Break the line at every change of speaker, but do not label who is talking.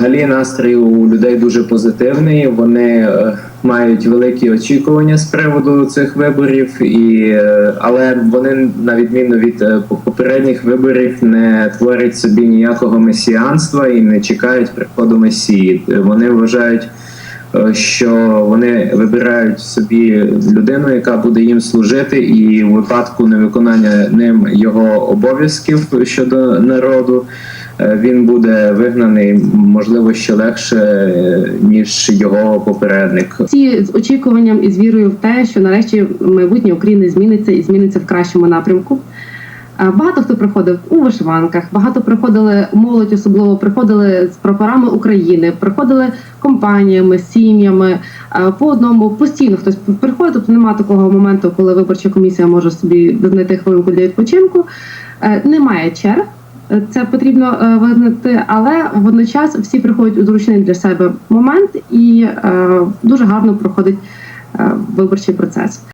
взагалі настрій у людей дуже позитивний. Вони е, мають великі очікування з приводу цих виборів, і е, але вони на відміну від е, попередніх виборів не творять собі ніякого месіанства і не чекають приходу месії. Вони вважають. Е, Що вони вибирають собі людину, яка буде їм служити, і у випадку невиконання ним його обов'язків щодо народу, е, він буде вигнаний, можливо, ще легше е, ніж його попередник.
Всі з очікуванням і з вірою в те, що нарешті майбутнє України зміниться і зміниться в кращому напрямку. Багато хто приходив у вишиванках, багато приходили молодь, особливо приходили з прапорами України, приходили компаніями, сім'ями. Е, По одному постійно хтось приходить. Тобто немає такого моменту, коли виборча комісія може собі знайти хвилинку для відпочинку. Е, Немає черг. Е, Це потрібно визнати, але водночас всі приходять у зручний для себе момент і дуже гарно проходить виборчий процес.